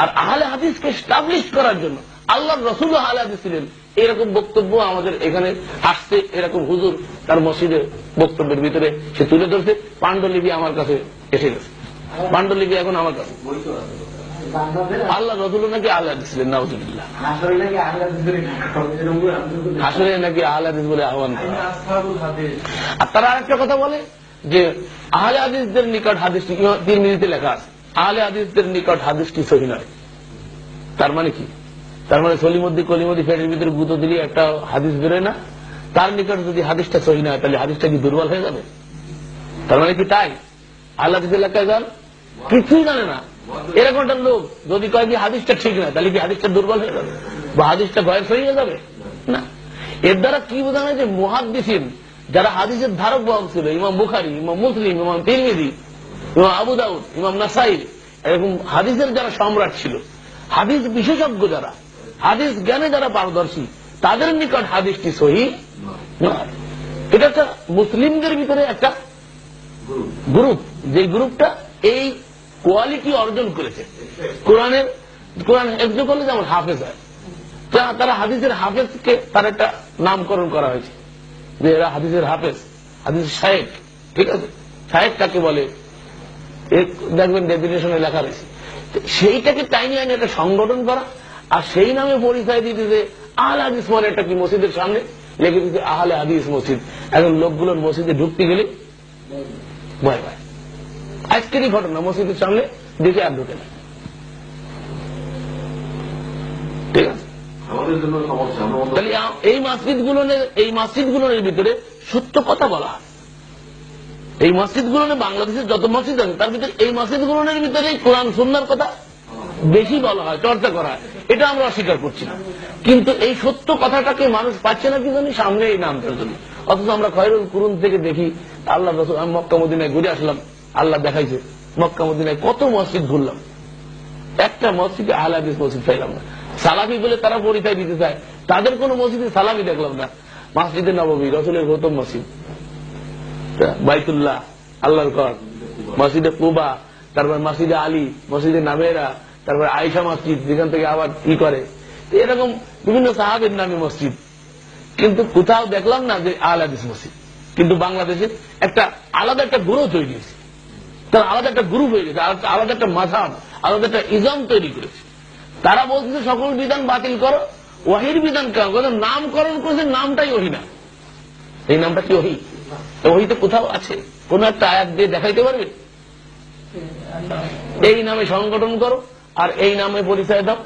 আর আহলে হাদিসকে স্টাবলিশ করার জন্য আল্লাহ রসুল আহলে হাদিস ছিলেন। এরকম বক্তব্য আমাদের এখানে আসছে এরকম হুজুর তার মসজিদে বক্তব্যের ভিতরে সে তুলে ধরছে। পাণ্ডুলিপি আমার কাছে এসে গেছে। পাণ্ডুলিপি এখন আমার কাছে। আল্লাহ রসুল নাকি আহলে হাদিস ছিলেন নাউজুবিল্লাহ। আসলে নাকি আহলে হাদিস বলে আহ্বান করা। আর তারা আরেকটা কথা বলে যে আহলে হাদিসদের নিকট হাদিস তিন মিনিটে লেখা আছে। আহলে হাদিসদের নিকট হাদিসটি সহি নয়। তার মানে কি? তার মানে সলিমদ্দি কলিমদ্দি ফেটের ভিতরে গুঁতো দিলে, একটা হাদিস বেরোয় না? তার নিকট যদি হাদিসটা সহি নয় তাহলে হাদিসটা কি দুর্বল হয়ে যাবে? তার মানে কি তাই? আল্লাহ এলাকায় যান কিছুই জানে না। এরকম একটা লোক যদি কয় কি হাদিসটা ঠিক না, তাহলে কি হাদিসটা দুর্বল হয়ে যাবে? বা হাদিসটা গয়ের সহি হয়ে যাবে? না। এর দ্বারা কি বোঝানো যে মহাদিসিন যারা হাদিসের ধারক বাহক ছিল, ইমাম বুখারি, ইমাম মুসলিম, ইমাম তিরমিদি ইমাম আবু দাউদ, ইমাম নাসাই, এরকম হাদিসের যারা সম্রাট ছিল, হাদিস বিশেষজ্ঞ যারা, হাদিস জ্ঞানে যারা পারদর্শী, তাদের নিকট হাদিসটি সহি এটা একটা মুসলিমদের ভিতরে একটা গ্রুপ, যে গ্রুপটা এই কোয়ালিটি অর্জন করেছে। কোরআনের কোরআন হেফজ করলে যেমন হাফেজ হয় তারা হাদিসের হাফেজকে তার একটা নামকরণ করা হয়েছে, যে এরা হাদিসের হাফেজ হাদিস শায়েক, ঠিক আছে? শায়েক কাকে বলে? দেখবেন ডেফিনেশনে লেখা রয়েছে। সেইটাকে টাইনি আইনে একটা সংগঠন করা আর সেই নামে পরিচয় দিতে যে আহলে হাদিস মানে একটা কি মসজিদের সামনে লেখে দিতে আহলে হাদিস মসজিদ। এখন লোকগুলোর মসজিদে ঢুকতে গেলে ভয় পায়। আজকেরই ঘটনা মসজিদের সামনে দেখে আর ঢুকে না। ঠিক আছে? অন্য- তাহলে আ- এই এই মসজিদগুলোর ভিতরে সত্য কথা বলা হয়। এই মসজিদগুলো বাংলাদেশের যত মসজিদ আছে, তার ভিতরে এই মসজিদগুলোর ভিতরে কোরআন, সুন্নার কথা বেশি বলা হয়, চর্চা করা এটা আমরা অস্বীকার করছি না। কিন্তু এই সত্য কথাটাকে মানুষ পাচ্ছে না কি জানি? সামনে এই নামটার জন্য অথচ আমরা খয়রুল কুরুন থেকে দেখি আল্লাহ রসুল মক্কা মদিনায় ঘুরে আসলাম, আল্লাহ দেখাইছে, মক্কা মদিনায় কত মসজিদ ঘুরলাম। একটা মসজিদে আহলাদিস মসজিদ চাইলাম না। সালাফি বলে তারা পরিচয় দিতে চায়। তাদের কোন মসজিদে সালামি দেখলাম না। মসজিদে নবমী, রসুলের গৌতম মসজিদ। বাইতুল্লাহ, আল্লাহর ঘর। মসজিদে কুবা, তারপর মসজিদে আলী, মসজিদে নামেরা, তারপর আয়সা মসজিদ, যেখান থেকে আবার কি করে। এরকম বিভিন্ন সাহাবের নামে মসজিদ। কিন্তু কোথাও দেখলাম না যে আহলাদিস মসজিদ। কিন্তু বাংলাদেশে একটা আলাদা একটা গ্রুপ তৈরি হয়েছে। তার আলাদা একটা গ্রুপ হয়ে গেছে আলাদা- একটা মাথাব আলাদা একটা ইজম তৈরি করেছে। তারা বলছে সকল বিধান বাতিল করো ওহির বিধান কেন? নামকরণ করেছে, নামটাই ওহি না। এই নামটা কি ওহি? ওহিতে কোথাও আছে। কোন একটা আয়াত দিয়ে দেখাইতে পারবে? এই নামে সংগঠন করো আর এই নামে পরিচয় দাও।